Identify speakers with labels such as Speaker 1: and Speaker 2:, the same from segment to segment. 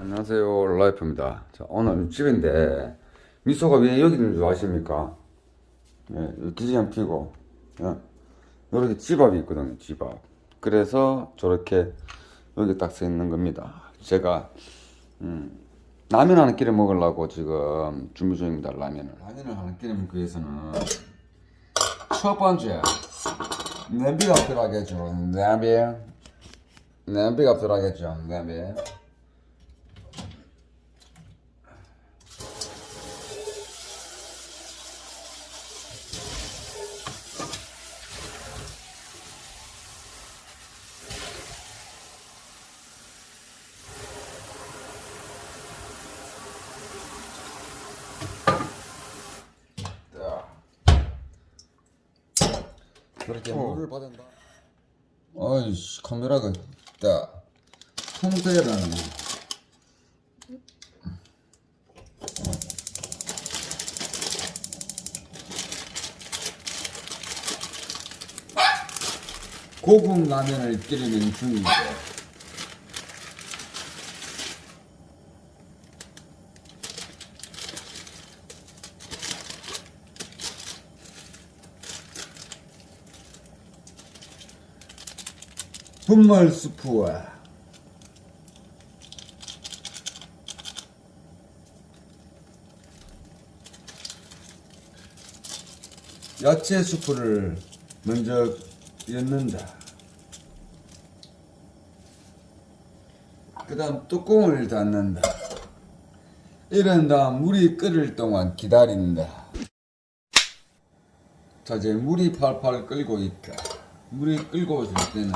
Speaker 1: 안녕하세요. 라이프입니다. 자 오늘 집인데 미소가 왜 여기 있는 줄 아십니까? 예, 기지개 피고 예, 이렇게 집앞이 있거든요 집앞. 그래서 저렇게 여기 딱서 있는 겁니다. 제가 음, 라면 하나 끓여 먹으려고 지금 준비 중입니다 라면을. 라면을 하나 끓여 먹기 위해서는 첫 번째 냄비가 필요하겠죠. 냄비. 냄비가 필요하겠죠 냄비 그렇게 물을 받은다. 어이씨 카메라가 딱 통제라는. 고급 라면을 끓이는 중이 죠. 분말 스프와 야채 스프를 먼저 넣는다. 그 다음 뚜껑을 닫는다. 이런 다음 물이 끓을 동안 기다린다. 자, 이제 물이 팔팔 끓고 있다. 물이 끓고 있을 때는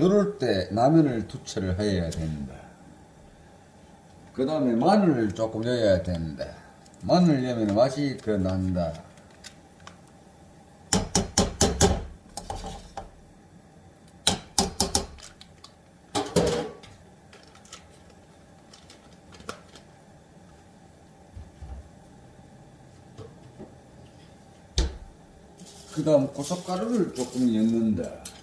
Speaker 1: 이럴 때 라면을 투처를 해야 된다. 그 다음에 마늘을 조금 넣어야 된다. 마늘 넣으면 맛이 더 난다. 그 다음 고춧가루를 조금 넣는다.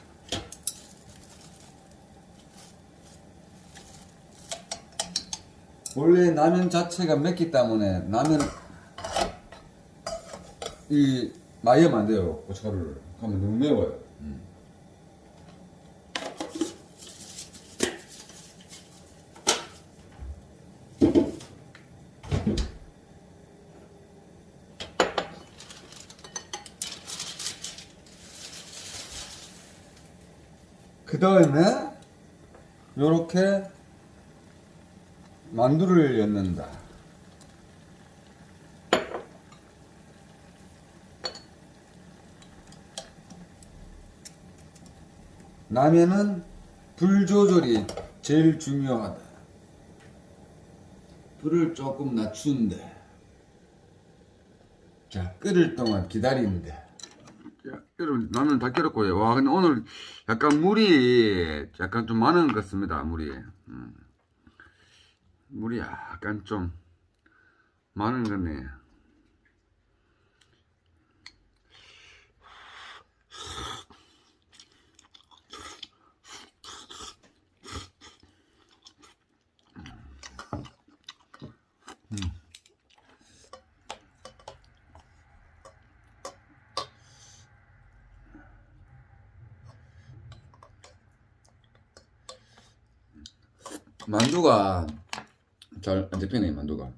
Speaker 1: 원래 라면 자체가 맵기 때문에 라면 이 마이면 안 돼요 고춧가루를 하면 너무 매워요. 음. 그 다음에 요렇게 만두를 엮는다. 라면은 불 조절이 제일 중요하다. 불을 조금 낮춘다. 자, 끓을 동안. 야, 여러분, 라면 다 끓였고요. 와, 근데 오늘 약간 물이 약간 좀 많은 것 같습니다, 물이. 음. 물이 약간 좀 많은 거네. 만두가 잘 안 잡히네 만두가.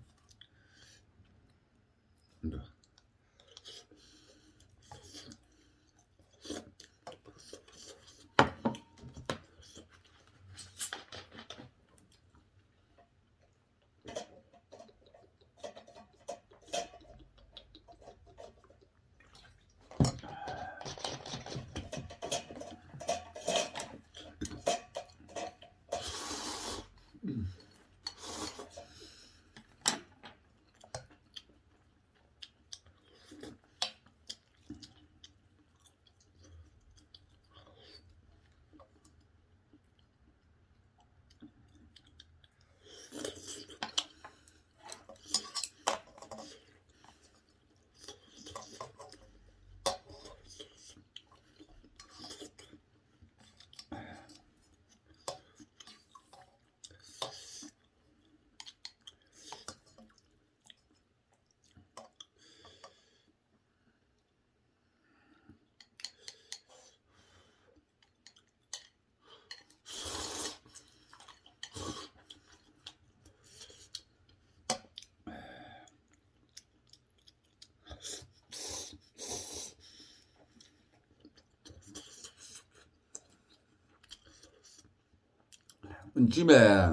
Speaker 1: 집에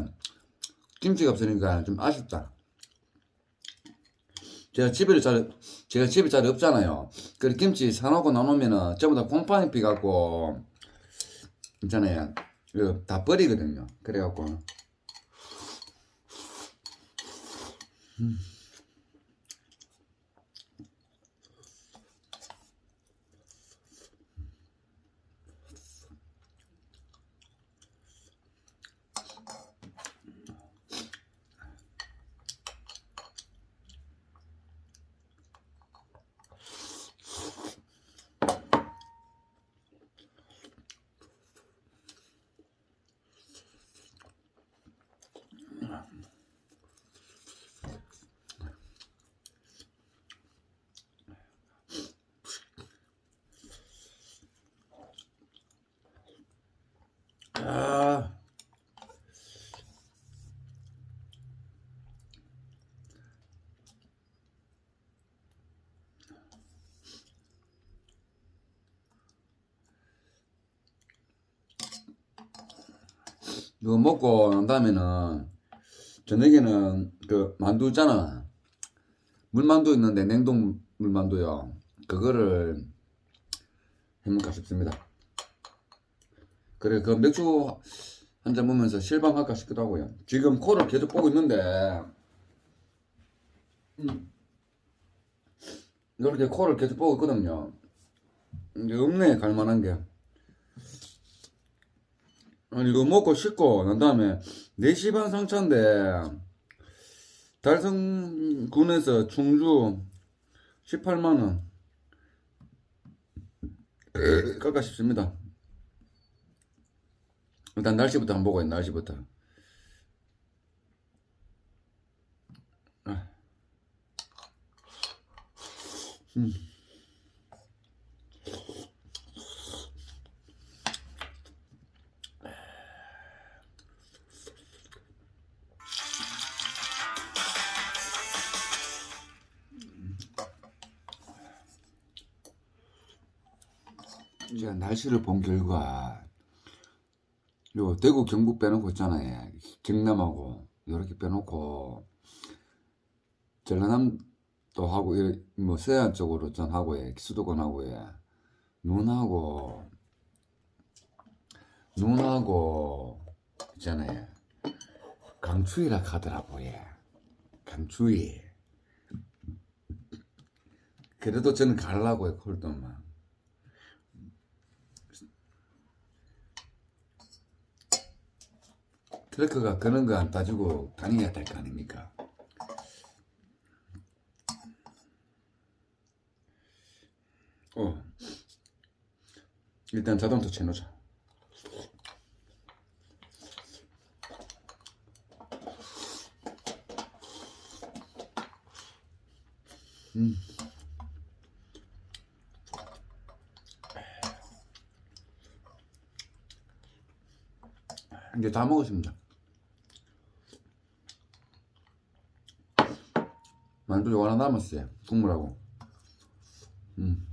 Speaker 1: 김치가 없으니까 좀 아쉽다. 제가 집에 잘, 제가 집에 잘 없잖아요. 그래, 김치 사놓고 나누면은 전부 다 곰팡이 피갖고, 있잖아요. 다 버리거든요. 그래갖고. 아. 이거 먹고 난 다음에는 저녁에는 그 만두 있잖아. 물만두 있는데 냉동 물만두요. 그거를 해볼까 싶습니다. 그래 그 맥주 한 잔 먹으면서 실감할까 싶기도 하고요. 지금 코를 계속 보고 있는데 음, 이렇게 코를 계속 보고 있거든요. 이게 없네 갈만한 게. 이거 먹고 씻고 난 다음에 4시 반 상차인데 달성군에서 충주 18만원 깎아 싶습니다 일단 날씨부터 한번 보고 날씨부터 아. 음. 날씨를 본 결과 요 대구 경북 빼놓고 있잖아요 경남하고 이렇게 빼놓고 전라남도 하고 이- 뭐 서해안 쪽으로 전 하고 예 수도권 하고 예. 눈하고 눈하고 있잖아요 강추위라 하더라고 예. 강추위. 그래도 저는 가려고요 콜드만 트럭커가 그런 거 안 따지고 다녀야 될 거 아닙니까? 어. 일단 자동차 쳐놓자. 음. 이제 다 먹었습니다. 만두 요거 하나 남았어요. 국물하고. 음.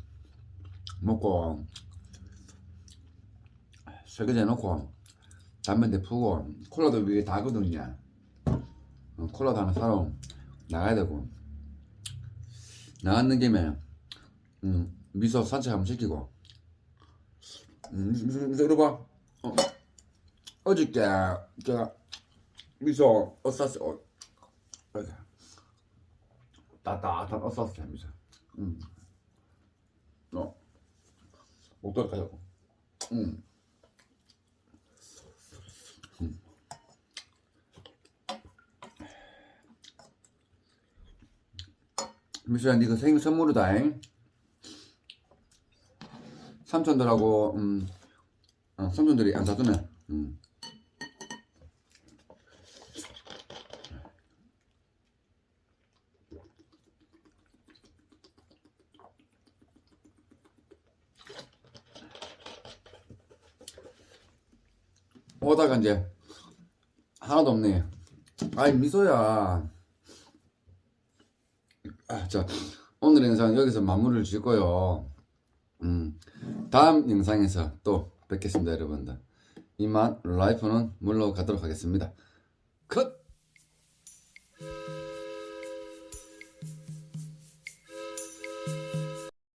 Speaker 1: 먹고, 설거지 해놓고, 담배 대 푸고, 콜라도 위에 다거든요. 어, 콜라도 하나 사러 나가야 되고. 나갔는 김에, 음, 미소 산책 한번 시키고. 음, 미소, 미소, 이리 봐. 어. 어저께, 제가, 미소, 어, 쌌어, 어, 이렇게. 따뜻한 어서스 하면서 음. 어 어떨까요? 음. 음. 미수야 니그 생일 선물이다 잉 삼촌들하고 음 어, 삼촌들이 안 사주면 음. 오다가 이제 하나도 없네. 아이 미소야. 아, 자 오늘 영상 여기서 마무리를 짓고요. 음, 다음 영상에서 또 뵙겠습니다, 여러분들. 이만 라이프는 물러가도록 하겠습니다. 컷!